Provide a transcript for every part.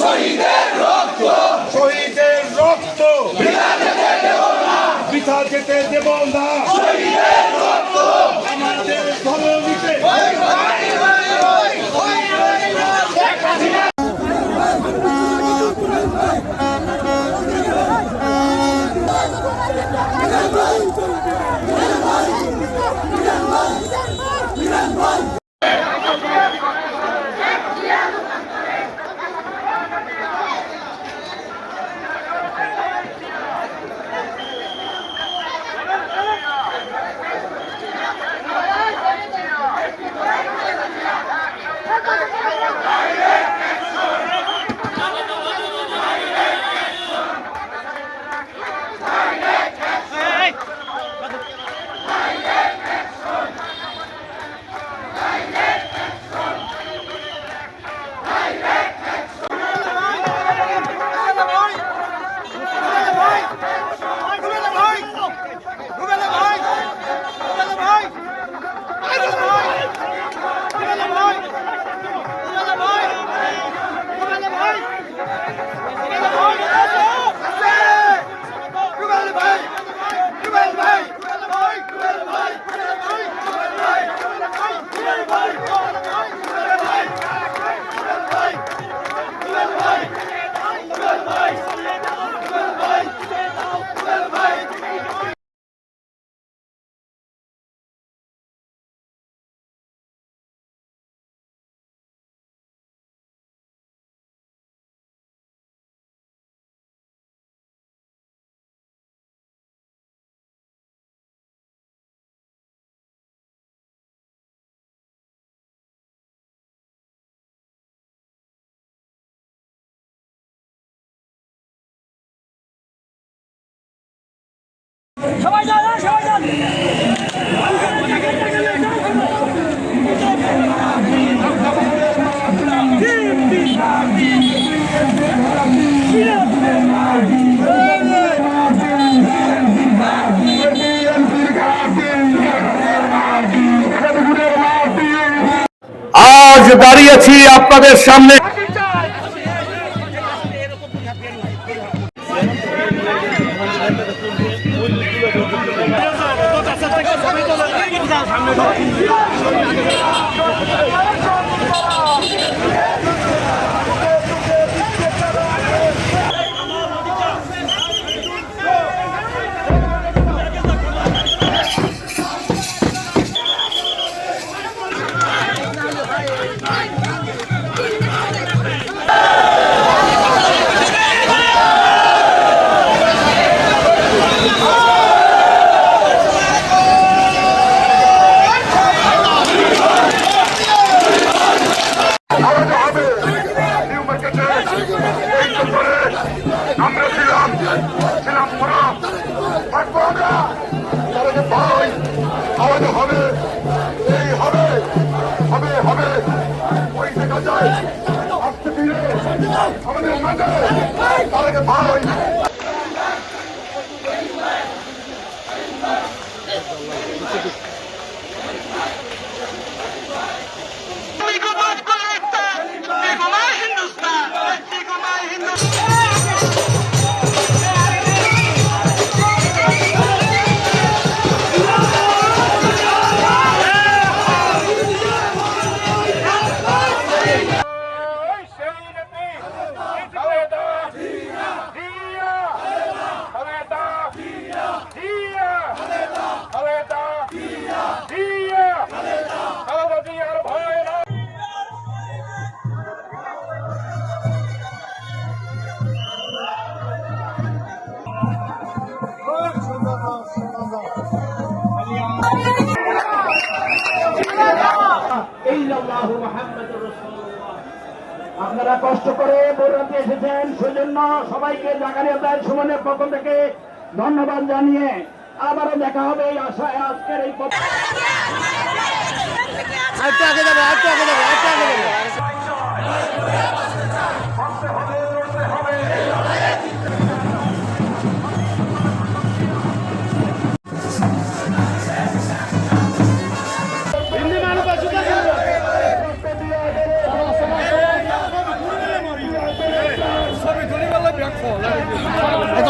শহীদের রক্ত। শহীদের রক্ত। বৃথা যেতে দেব না সবাই যান সবাই আজ দাঁড়িয়েছি আপনাদের সামনে। Thank. আপনারা কষ্ট করে বৈরাতে এসেছেন সেজন্য সবাইকে জাগারিয়া দায়ের সুমনের পক্ষ থেকে ধন্যবাদ জানিয়ে আবারও দেখা হবে এই আশায় আজকের এই পক্ষ পথ আগে জিন্দাবাদ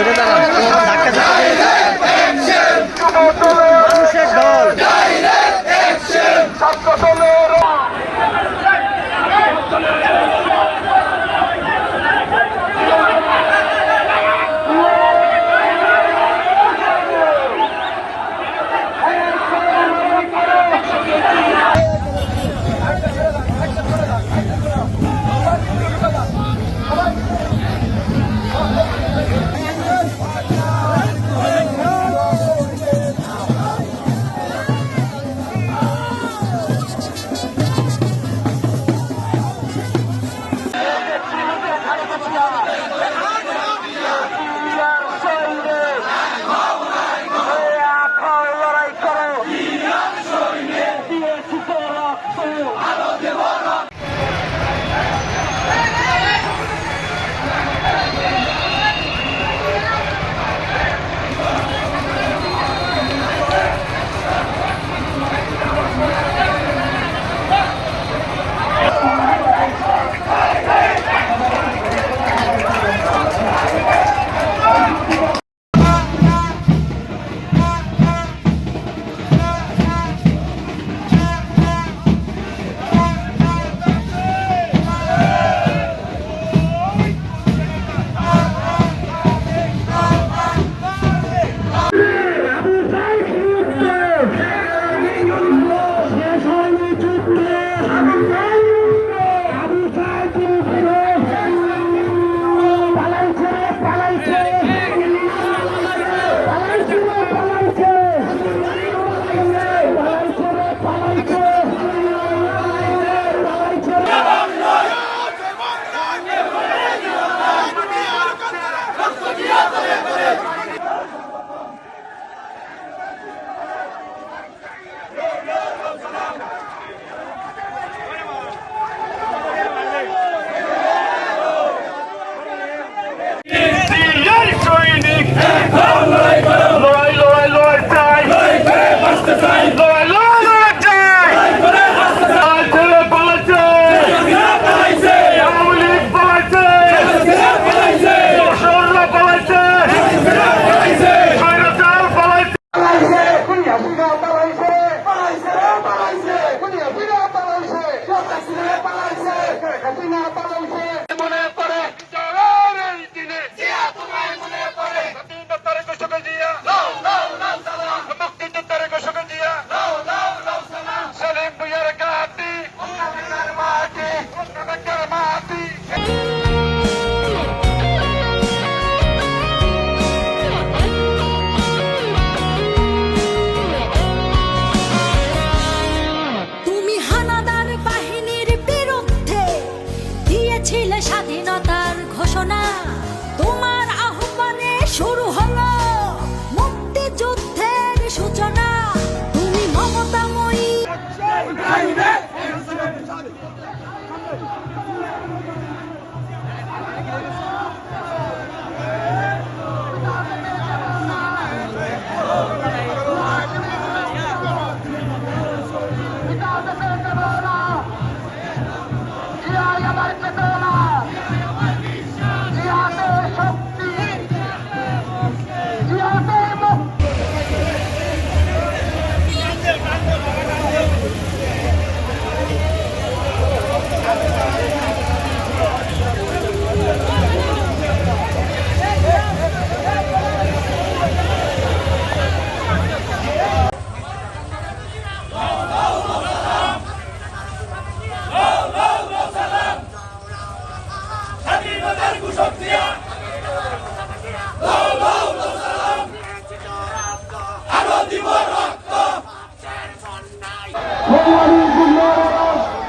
ধরে দাঁড়ান।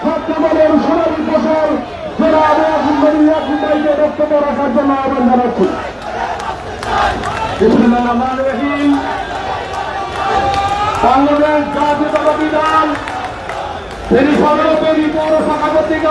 ছাত্রদলের সোনালী ফসল ইয়াসিন ভাইকে বক্তব্য রাখার জন্য আহ্বান বাংলাদেশ জাতীয়তাবাদী দল সদর ফেরি পৌর শাখা কর্তৃক